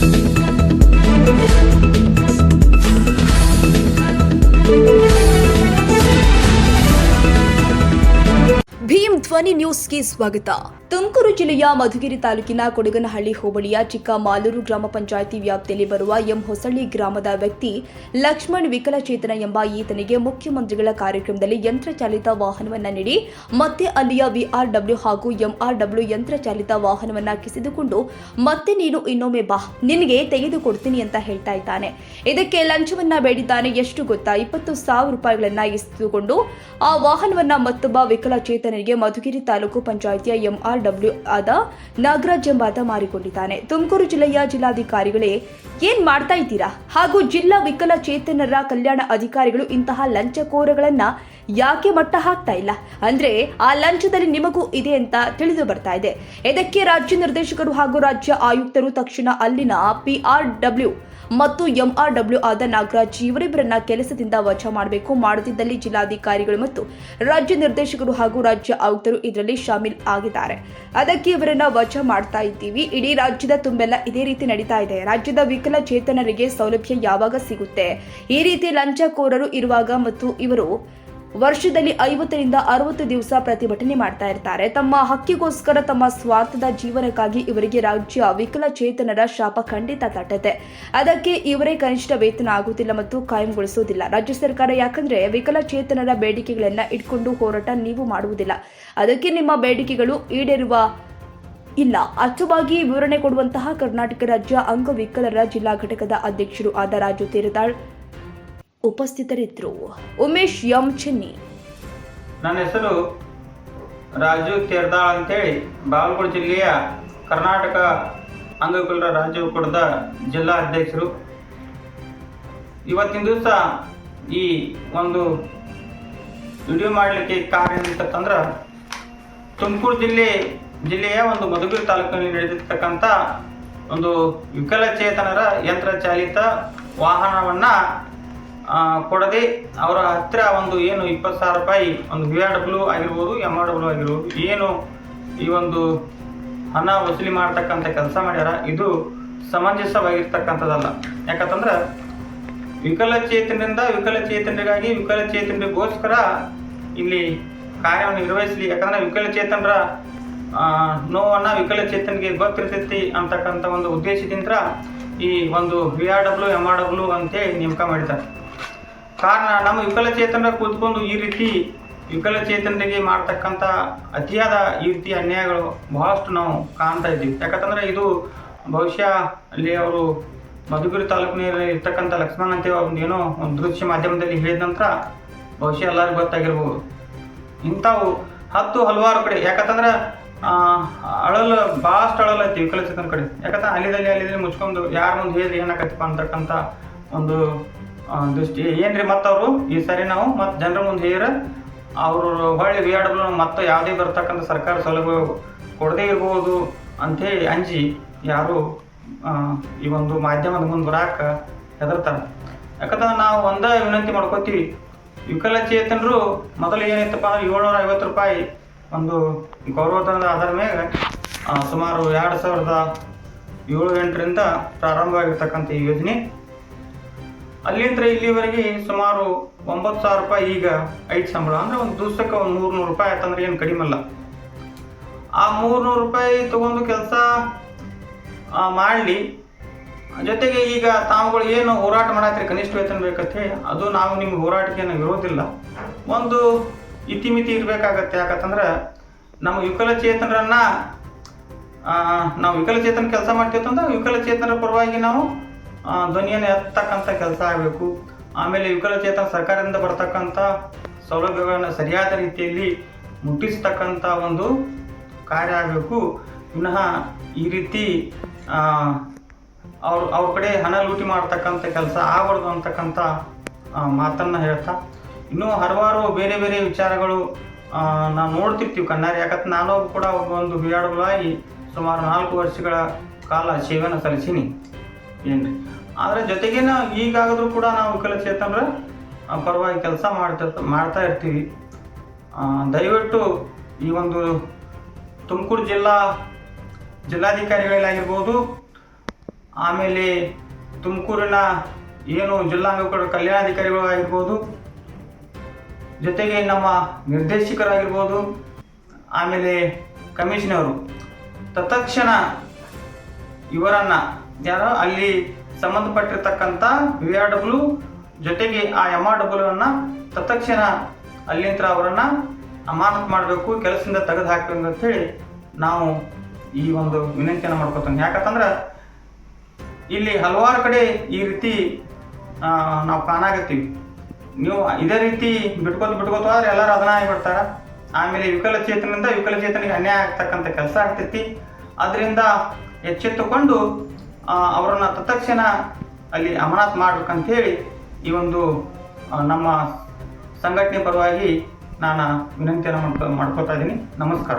Thank you. ಧ್ವನಿ ನ್ಯೂಸ್ಗೆ ಸ್ವಾಗತ. ತುಮಕೂರು ಜಿಲ್ಲೆಯ ಮಧುಗಿರಿ ತಾಲೂಕಿನ ಕೊಡಗನಹಳ್ಳಿ ಹೋಬಳಿಯ ಚಿಕ್ಕಮಾಲೂರು ಗ್ರಾಮ ಪಂಚಾಯಿತಿ ವ್ಯಾಪ್ತಿಯಲ್ಲಿ ಬರುವ ಎಂ ಹೊಸಳ್ಳಿ ಗ್ರಾಮದ ವ್ಯಕ್ತಿ ಲಕ್ಷ್ಮಣ್ ವಿಕಲಚೇತನ ಎಂಬ ಈತನಿಗೆ ಮುಖ್ಯಮಂತ್ರಿಗಳ ಕಾರ್ಯಕ್ರಮದಲ್ಲಿ ಯಂತ್ರಚಾಲಿತ ವಾಹನವನ್ನ ನೀಡಿ ಮತ್ತೆ ಅಲ್ಲಿಯ ವಿಆರ್ಡಬ್ಲ್ಯೂ ಹಾಗೂ ಎಂಆರ್ಡಬ್ಲ್ಯೂ ಯಂತ್ರಚಾಲಿತ ವಾಹನವನ್ನ ಕಿಸಿದುಕೊಂಡು ಮತ್ತೆ ನೀನು ಇನ್ನೊಮ್ಮೆ ಬಾ, ನಿನಗೆ ತೆಗೆದುಕೊಡ್ತೀನಿ ಅಂತ ಹೇಳ್ತಾ ಇದ್ದಾನೆ. ಇದಕ್ಕೆ ಲಂಚವನ್ನ ಬೇಡಿದ್ದಾನೆ ಎಷ್ಟು ಗೊತ್ತಾ, ಇಪ್ಪತ್ತು ಸಾವಿರ ರೂಪಾಯಿಗಳನ್ನ ಇಸಿದುಕೊಂಡು ಆ ವಾಹನವನ್ನ ಮತ್ತೊಬ್ಬ ವಿಕಲಚೇತನರಿಗೆ ಮಧುಗಿರಿ ತಾಲೂಕು ಪಂಚಾಯಿತಿಯ ಎಂಆರ್ಡಬ್ಲ್ಯೂ ಆದ ನಾಗರಾಜ್ ಎಂಬಾತ ಮಾರಿಕೊಂಡಿದ್ದಾನೆ. ತುಮಕೂರು ಜಿಲ್ಲೆಯ ಜಿಲ್ಲಾಧಿಕಾರಿಗಳೇ, ಏನ್ ಮಾಡ್ತಾ ಇದ್ದೀರಾ? ಹಾಗೂ ಜಿಲ್ಲಾ ವಿಕಲಚೇತನರ ಕಲ್ಯಾಣ ಅಧಿಕಾರಿಗಳು ಇಂತಹ ಲಂಚಕೋರಗಳನ್ನ ಯಾಕೆ ಮಟ್ಟ ಹಾಕ್ತಾ ಇಲ್ಲ? ಅಂದ್ರೆ ಆ ಲಂಚದಲ್ಲಿ ನಿಮಗೂ ಇದೆ ಅಂತ ತಿಳಿದು ಬರ್ತಾ ಇದೆ. ಇದಕ್ಕೆ ರಾಜ್ಯ ನಿರ್ದೇಶಕರು ಹಾಗೂ ರಾಜ್ಯ ಆಯುಕ್ತರು ತಕ್ಷಣ ಅಲ್ಲಿನ ಪಿಆರ್ಡಬ್ಲ್ಯೂ ಮತ್ತು ಎಂಆರ್ಡಬ್ಲ್ಯೂ ಆದ ನಾಗರಾಜ್ ಇವರಿಬ್ಬರನ್ನ ಕೆಲಸದಿಂದ ವಜಾ ಮಾಡಬೇಕು ಮಾಡುತ್ತಿದ್ದಲ್ಲಿ ಜಿಲ್ಲಾಧಿಕಾರಿಗಳು ಮತ್ತು ರಾಜ್ಯ ನಿರ್ದೇಶಕರು ಹಾಗೂ ರಾಜ್ಯ ಆಯುಕ್ತರು ಇದರಲ್ಲಿ ಶಾಮೀಲ್ ಆಗಿದ್ದಾರೆ. ಅದಕ್ಕೆ ಇವರನ್ನ ವಜಾ ಮಾಡ್ತಾ ಇದ್ದೀವಿ. ಇಡೀ ರಾಜ್ಯದ ತುಂಬೆಲ್ಲ ಇದೇ ರೀತಿ ನಡೀತಾ ಇದೆ. ರಾಜ್ಯದ ವಿಕಲಚೇತನರಿಗೆ ಸೌಲಭ್ಯ ಯಾವಾಗ ಸಿಗುತ್ತೆ? ಈ ರೀತಿ ಲಂಚಕೋರರು ಇರುವಾಗ ಮತ್ತು ಇವರು ವರ್ಷದಲ್ಲಿ ಐವತ್ತರಿಂದ ಅರವತ್ತು ದಿವಸ ಪ್ರತಿಭಟನೆ ಮಾಡ್ತಾ ಇರ್ತಾರೆ. ತಮ್ಮ ಹಕ್ಕಿಗೋಸ್ಕರ ತಮ್ಮ ಸ್ವಾರ್ಥದ ಜೀವನಕ್ಕಾಗಿ ಇವರಿಗೆ ರಾಜ್ಯ ವಿಕಲಚೇತನರ ಶಾಪ ಖಂಡಿತ ತಟ್ಟತೆ. ಅದಕ್ಕೆ ಇವರೇ ಕನಿಷ್ಠ ವೇತನ ಆಗುತ್ತಿಲ್ಲ ಮತ್ತು ಕಾಯಂಗೊಳಿಸುವುದಿಲ್ಲ. ರಾಜ್ಯ ಸರ್ಕಾರ ಯಾಕಂದ್ರೆ ವಿಕಲಚೇತನರ ಬೇಡಿಕೆಗಳನ್ನ ಇಟ್ಕೊಂಡು ಹೋರಾಟ ನೀವು ಮಾಡುವುದಿಲ್ಲ. ಅದಕ್ಕೆ ನಿಮ್ಮ ಬೇಡಿಕೆಗಳು ಈಡೇರುವ ಇಲ್ಲ. ಅಚ್ಚವಾಗಿ ವಿವರಣೆ ಕೊಡುವಂತಹ ಕರ್ನಾಟಕ ರಾಜ್ಯ ಅಂಗವಿಕಲರ ಜಿಲ್ಲಾ ಘಟಕದ ಅಧ್ಯಕ್ಷರು ಆದ ರಾಜು ತೇರದಾಳ್ ಉಪಸ್ಥಿತರಿದ್ದರು. ಉಮೇಶ್ ಎಂ ಚಿನ್ನಿ. ನನ್ನ ಹೆಸರು ರಾಜು ತೇರ್ದಾಳ್ ಅಂತೇಳಿ ಬಾಗಲಕೋಟೆ ಜಿಲ್ಲೆಯ ಕರ್ನಾಟಕ ಅಂಗವಿಕಲರ ರಾಜ್ಯ ಒಕ್ಕೂಟದ ಜಿಲ್ಲಾ ಅಧ್ಯಕ್ಷರು. ಇವತ್ತಿನ ದಿವಸ ಈ ಒಂದು ವಿಡಿಯೋ ಮಾಡಲಿಕ್ಕೆ ಕಾರಣ ಏನಂತಂದ್ರೆ ತುಮಕೂರು ಜಿಲ್ಲೆ, ಜಿಲ್ಲೆಯ ಒಂದು ಮಧುಗಿರಿ ತಾಲೂಕಿನಲ್ಲಿ ನಡೆದಿರ್ತಕ್ಕಂಥ ಒಂದು ವಿಕಲಚೇತನರ ಯಂತ್ರಚಾಲಿತ ವಾಹನವನ್ನು ಕೊಡದೆ ಅವರ ಹತ್ತಿರ ಒಂದು ಏನು ಇಪ್ಪತ್ತು ಸಾವಿರ ರೂಪಾಯಿ, ಒಂದು ವಿ ಆರ್ ಡಬ್ಲ್ಯೂ ಆಗಿರ್ಬೋದು ಎಂ ಆರ್ ಡಬ್ಲ್ಯೂ ಆಗಿರ್ಬೋದು, ಏನು ಈ ಒಂದು ಹಣ ವಸೂಲಿ ಮಾಡ್ತಕ್ಕಂಥ ಕೆಲಸ ಮಾಡ್ಯಾರ, ಇದು ಸಮಂಜಸವಾಗಿರ್ತಕ್ಕಂಥದ್ದಲ್ಲ. ಯಾಕಂತಂದ್ರೆ ವಿಕಲಚೇತನರಿಂದ ವಿಕಲಚೇತನರಿಗಾಗಿ ವಿಕಲಚೇತನರಿಗೋಸ್ಕರ ಇಲ್ಲಿ ಕಾರ್ಯವನ್ನು ನಿರ್ವಹಿಸಲಿ. ಯಾಕಂದ್ರೆ ವಿಕಲಚೇತನರ ನೋವನ್ನು ವಿಕಲಚೇತನಿಗೆ ಗೊತ್ತಿರ್ತೈತಿ ಅಂತಕ್ಕಂಥ ಒಂದು ಉದ್ದೇಶದಿಂದ ಈ ಒಂದು V R W M R W ಅಂತೇಳಿ ನೇಮಕ ಮಾಡಿದ್ದಾರೆ. ಕಾರಣ ನಮ್ಮ ವಿಕಲಚೇತನ ಕೂತ್ಕೊಂಡು ಈ ರೀತಿ ವಿಕಲಚೇತನರಿಗೆ ಮಾಡ್ತಕ್ಕಂಥ ಅತಿಯಾದ ಈ ರೀತಿ ಅನ್ಯಾಯಗಳು ಬಹಳಷ್ಟು ನಾವು ಕಾಣ್ತಾ ಇದ್ದೀವಿ. ಯಾಕಂತಂದ್ರೆ ಇದು ಬಹುಶಃ ಅಲ್ಲಿ ಅವರು ಮಧುಗಿರಿ ತಾಲೂಕಿನಲ್ಲಿ ಇರ್ತಕ್ಕಂಥ ಲಕ್ಷ್ಮಣ್ ಅಂತ ಒಂದು ಏನೋ ಒಂದು ದೃಶ್ಯ ಮಾಧ್ಯಮದಲ್ಲಿ ಹೇಳಿದ ನಂತರ ಬಹುಶಃ ಎಲ್ಲರಿಗೂ ಗೊತ್ತಾಗಿರ್ಬೋದು. ಇಂಥವು ಹತ್ತು ಹಲವಾರು ಕಡೆ, ಯಾಕಂತಂದ್ರೆ ಅಳಲು ಭಾಳಷ್ಟು ಅಳಲು ಐತಿ ವಿಕಲಚೇತನ ಕಡೆ. ಯಾಕಂದ್ರೆ ಅಲ್ಲಿದಲ್ಲಿ ಅಲ್ಲಿದಲ್ಲಿ ಮುಚ್ಕೊಂಡು ಯಾರು ಮುಂದೆ ಹೇಳಿ ಏನಾಗತ್ತಪ್ಪ ಅಂತಕ್ಕಂಥ ಒಂದು ದೃಷ್ಟಿ. ಏನ್ರಿ ಮತ್ತು ಅವರು ಈ ಸರಿ ನಾವು ಮತ್ತೆ ಜನರ ಮುಂದೆ ಹೇರ, ಅವರು ಹೊಳ್ಳಿ ವಿ ಆರ್ ಮತ್ತೆ ಯಾವುದೇ ಬರ್ತಕ್ಕಂಥ ಸರ್ಕಾರ ಸೌಲಭ್ಯ ಕೊಡದೇ ಇರ್ಬೋದು ಅಂಥೇಳಿ ಅಂಜಿ ಯಾರು ಈ ಒಂದು ಮಾಧ್ಯಮದ ಮುಂದೆ ಬರಾಕ ಹೆದರ್ತಾರೆ. ಯಾಕಂದ್ರೆ ನಾವು ಒಂದೇ ವಿನಂತಿ ಮಾಡ್ಕೋತೀವಿ. ವಿಕಲಚೇತನರು ಮೊದಲು ಏನಿತ್ತಪ್ಪ ಅಂದ್ರೆ ಏಳ್ನೂರ ಐವತ್ತು ರೂಪಾಯಿ ಒಂದು ಗೌರವಧನದ ಆಧಾರ ಮೇಲೆ ಸುಮಾರು ಎರಡು ಸಾವಿರದ ಏಳು ಎಂಟರಿಂದ ಪ್ರಾರಂಭವಾಗಿರ್ತಕ್ಕಂಥ ಈ ಯೋಜನೆ. ಅಲ್ಲಿಂದ ಇಲ್ಲಿವರೆಗೆ ಸುಮಾರು ಒಂಬತ್ತು ಸಾವಿರ ರೂಪಾಯಿ ಈಗ ಐದು ಸಂಬಳ. ಅಂದ್ರೆ ಒಂದು ದಿವಸಕ್ಕೆ ಒಂದು ನೂರು ನೂರು ರೂಪಾಯಿ ಆಯ್ತಂದ್ರೆ ಏನು ಕಡಿಮೆ ಅಲ್ಲ. ಆ ಮೂರ್ನೂರು ರೂಪಾಯಿ ತಗೊಂಡು ಕೆಲಸ ಮಾಡಲಿ. ಜೊತೆಗೆ ಈಗ ತಾವುಗಳು ಏನು ಹೋರಾಟ ಮಾಡತ್ರಿ, ಕನಿಷ್ಠ ವೇತನ ಬೇಕಂತ ಅದು ನಾವು ನಿಮ್ಗೆ ಹೋರಾಟಕ್ಕೆ ಏನು ಇರೋದಿಲ್ಲ ಒಂದು ಇತಿಮಿತಿ ಇರಬೇಕಾಗತ್ತೆ. ಯಾಕಂತಂದ್ರೆ ನಮ್ಮ ವಿಕಲಚೇತನರನ್ನು ನಾವು ವಿಕಲಚೇತನ ಕೆಲಸ ಮಾಡ್ತೀವಿ ಅಂತಂದ್ರೆ ವಿಕಲಚೇತನರ ಪರವಾಗಿ ನಾವು ಧ್ವನಿಯನ್ನು ಎತ್ತಕ್ಕಂಥ ಕೆಲಸ ಆಗಬೇಕು. ಆಮೇಲೆ ವಿಕಲಚೇತನ ಸರ್ಕಾರದಿಂದ ಬರ್ತಕ್ಕಂಥ ಸೌಲಭ್ಯಗಳನ್ನು ಸರಿಯಾದ ರೀತಿಯಲ್ಲಿ ಮುಟ್ಟಿಸ್ತಕ್ಕಂಥ ಒಂದು ಕಾರ್ಯ ಆಗಬೇಕು. ವಿನಃ ಈ ರೀತಿ ಅವ್ರ ಅವ್ರ ಕಡೆ ಹಣ ಲೂಟಿ ಮಾಡ್ತಕ್ಕಂಥ ಕೆಲಸ ಆಗಬಾರ್ದು ಅಂತಕ್ಕಂಥ ಮಾತನ್ನು ಹೇಳ್ತಾ. ಇನ್ನೂ ಹಲವಾರು ಬೇರೆ ಬೇರೆ ವಿಚಾರಗಳು ನಾವು ನೋಡ್ತಿರ್ತೀವಿ ಕಣ್ಣಾರೆ. ಯಾಕಂದ್ರೆ ನಾನು ಕೂಡ ಒಂದು ಬಿಡಾಡುಗಳಾಗಿ ಸುಮಾರು ನಾಲ್ಕು ವರ್ಷಗಳ ಕಾಲ ಸೇವೆಯನ್ನು ಸಲ್ಲಿಸೀನಿ. ಏನ್ರಿ? ಆದರೆ ಜೊತೆಗೆ ನಾವು ಈಗಾದರೂ ಕೂಡ ನಾವು ವಿಕಲಚೇತನರ ಪರವಾಗಿ ಕೆಲಸ ಮಾಡ್ತಿರ್ತ ಮಾಡ್ತಾ ಇರ್ತೀವಿ. ದಯವಿಟ್ಟು ಈ ಒಂದು ತುಮಕೂರು ಜಿಲ್ಲಾ ಜಿಲ್ಲಾಧಿಕಾರಿಗಳಾಗಿರ್ಬೋದು ಆಮೇಲೆ ತುಮಕೂರಿನ ಏನು ಜಿಲ್ಲಾಂಗ ಕಲ್ಯಾಣಾಧಿಕಾರಿಗಳು ಆಗಿರ್ಬೋದು, ಜೊತೆಗೆ ನಮ್ಮ ನಿರ್ದೇಶಕರಾಗಿರ್ಬೋದು, ಆಮೇಲೆ ಕಮಿಷನರು. ತತ್ಕ್ಷಣ ಇವರನ್ನು ಯಾರೋ? ಅಲ್ಲಿ ಸಂಬಂಧಪಟ್ಟಿರ್ತಕ್ಕಂಥ ವಿ ಆರ್ ಡಬ್ಲ್ಯೂ ಜೊತೆಗೆ ಆ ಎಂ ಆರ್ ಡಬ್ಲ್ಯೂನ ತತ್ಕ್ಷಣ ಅಲ್ಲಿಂದ ಅವರನ್ನು ಅಮಾನತು ಮಾಡಬೇಕು, ಕೆಲಸದಿಂದ ತೆಗೆದು ಹಾಕಬೇಕು ಅಂತೇಳಿ ನಾವು ಈ ಒಂದು ವಿನಂತಿಯನ್ನು ಮಾಡ್ಕೊತಾನೆ ಯಾಕಂತಂದ್ರೆ ಇಲ್ಲಿ ಹಲವಾರು ಕಡೆ ಈ ರೀತಿ ನಾವು ಕಾಣಾಗತ್ತೀವಿ ನೀವು ಇದೇ ರೀತಿ ಬಿಟ್ಕೋತ ಬಿಟ್ಕೋತ ಆದ್ರೆ ಎಲ್ಲರೂ ಅದನ್ನ ಆಗಿಬಿಡ್ತಾರೆ. ಆಮೇಲೆ ವಿಕಲಚೇತನದಿಂದ ವಿಕಲಚೇತನಿಗೆ ಅನ್ಯಾಯ ಆಗ್ತಕ್ಕಂಥ ಕೆಲಸ ಆಗ್ತೈತಿ. ಅದರಿಂದ ಎಚ್ಚೆತ್ತುಕೊಂಡು ಅವರನ್ನ ತತ್ಕ್ಷಣ ಅಲ್ಲಿ ಅಮಾನತ್ ಮಾಡ್ಬೇಕಂತ ಹೇಳಿ ಈ ಒಂದು ನಮ್ಮ ಸಂಘಟನೆ ಪರವಾಗಿ ನಾನು ವಿನಂತಿಯನ್ನು ಮಾಡ್ಕೊ ಮಾಡ್ಕೋತಾ ಇದ್ದೀನಿ. ನಮಸ್ಕಾರ.